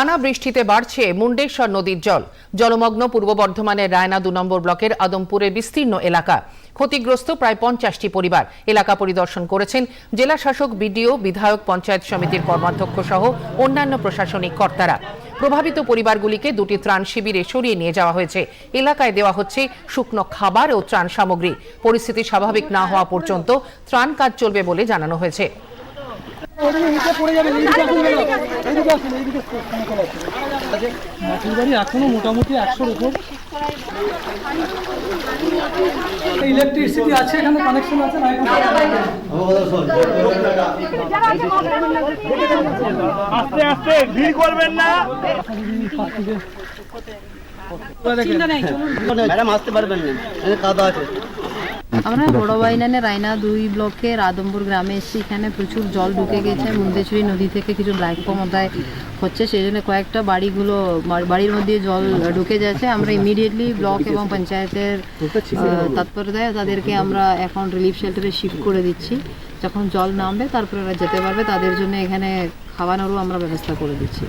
টানা বৃষ্টিতে বাড়ছে মুন্ডেশ্বর নদীর জল। জলমগ্ন পূর্ব বর্ধমানের রায়না দু নম্বর ব্লকের আদমপুরের বিস্তীর্ণ এলাকা। ক্ষতিগ্রস্ত প্রায় পঞ্চাশটি পরিবার। এলাকা পরিদর্শন করেছেন জেলা শাসক, বিডিও, বিধায়ক, পঞ্চায়েত সমিতির কর্মাধ্যক্ষ সহ অন্যান্য প্রশাসনিক কর্তারা। প্রভাবিত পরিবারগুলিকে দুটি ত্রাণ শিবিরে সরিয়ে নিয়ে যাওয়া হয়েছে। এলাকায় দেওয়া হচ্ছে শুকনো খাবার ও ত্রাণ সামগ্রী। পরিস্থিতি স্বাভাবিক না হওয়া পর্যন্ত ত্রাণ কাজ চলবে বলে জানানো হয়েছে। মাটির বাড়ি এখনও মোটামুটি একশোর উপর। ইলেকট্রিসিটি আছে এখানে কানেকশন আছে আস্তে আস্তে ভিড় করবেন না। ম্যাডাম আসতে পারবেন না। কাদা আছে। আমরা বড় বাইনানে রায়না দুই ব্লকের আদমপুর গ্রামে এসেছি। এখানে প্রচুর জল ঢুকে গেছে। মুন্দেশ্বরী নদী থেকে কিছু ব্ল্যাকপমতায় হচ্ছে সেই জন্য কয়েকটা বাড়িগুলো বাড়ির মধ্যে জল ঢুকে যাচ্ছে। আমরা ইমিডিয়েটলি ব্লক এবং পঞ্চায়েতের তৎপরতায় তাদেরকে আমরা এখন রিলিফ শেল্টারে শিফট করে দিচ্ছি। যখন জল নামবে, তারপরে ওরা যেতে পারবে। তাদের জন্য এখানে খাওয়ানোরও আমরা ব্যবস্থা করে দিচ্ছি।